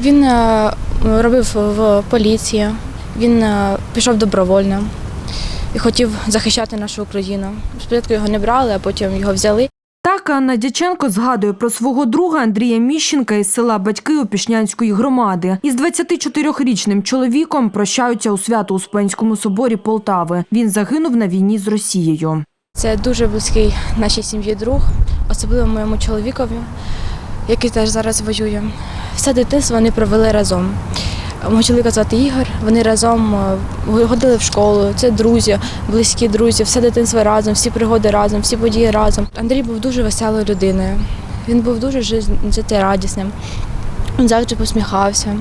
Він е, робив в поліції, він е, пішов добровольно і хотів захищати нашу Україну. Спочатку його не брали, а потім його взяли. Так Анна Дяченко згадує про свого друга Андрія Міщенка із села Батьки Опішнянської громади. Із 24-річним чоловіком прощаються у Свято-Успенському соборі Полтави. Він загинув на війні з Росією. Це дуже близький нашій сім'ї друг, особливо моєму чоловікові, який теж зараз воює. Все дитинство вони провели разом. Мого чоловіка звати Ігор. Вони разом е, ходили в школу. Це друзі, близькі друзі, все дитинство разом, всі пригоди разом, всі події разом. Андрій був дуже веселою людиною. Він був дуже життєрадісним. Він завжди посміхався.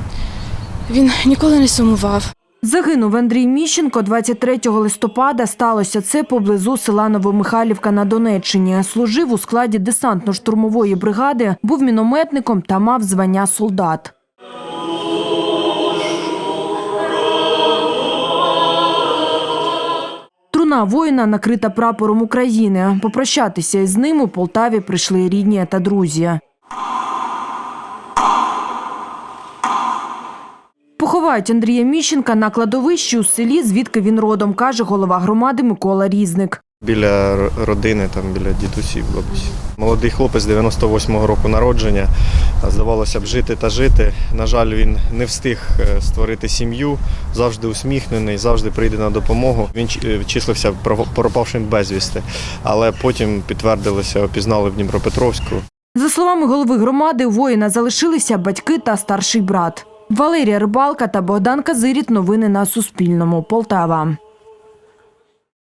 Він ніколи не сумував. Загинув Андрій Міщенко 23 листопада. Сталося це поблизу села Новомихайлівка на Донеччині. Служив у складі десантно-штурмової бригади, був мінометником та мав звання солдат. Труна воїна накрита прапором України. Попрощатися із ним у Полтаві прийшли рідні та друзі. Поховають Андрія Міщенка на кладовищі у селі, звідки він родом, каже голова громади Микола Різник. Біля родини, там біля дідусів, бабусі. Молодий хлопець 98-го року народження. Здавалося б, жити та жити. На жаль, він не встиг е, створити сім'ю, завжди усміхнений, завжди прийде на допомогу. Він е, числився пропавшим безвісти, але потім підтвердилося, опізнали в Дніпропетровську. За словами голови громади, воїна залишилися батьки та старший брат. Валерія Рибалка та Богдан Казиріт. Новини на Суспільному. Полтава.